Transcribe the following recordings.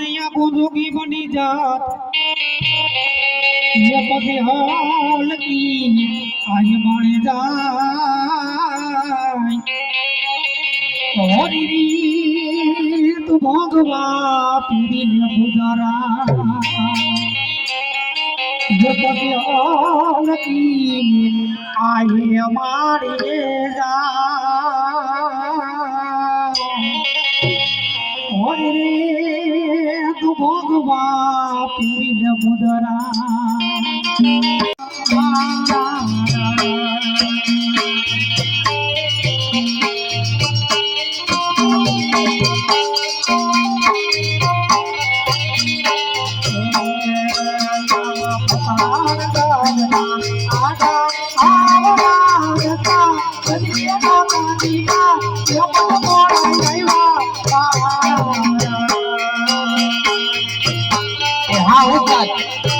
दुनिया की बनी जात जब बिहाल दीन आई मण जारी तू भगवा पीरी ने बुदारा जब बिहाल दीन आई हमारे તું ભોગવા પીર મુદરા how that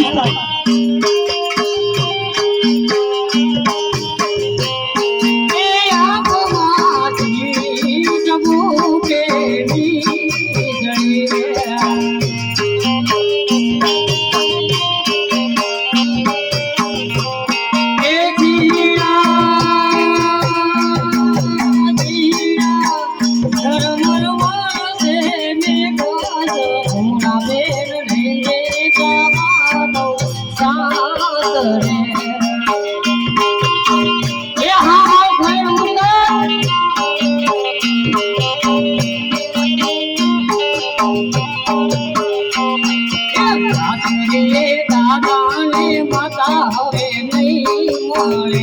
Thank you. માતા હવે નહીં મળે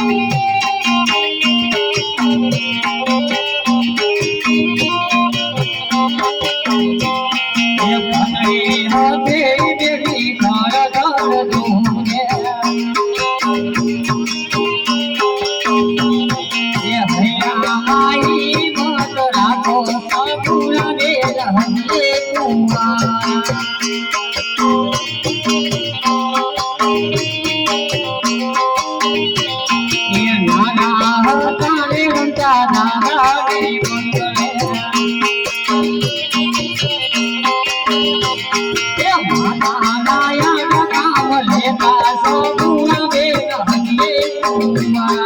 Música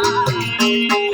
啊。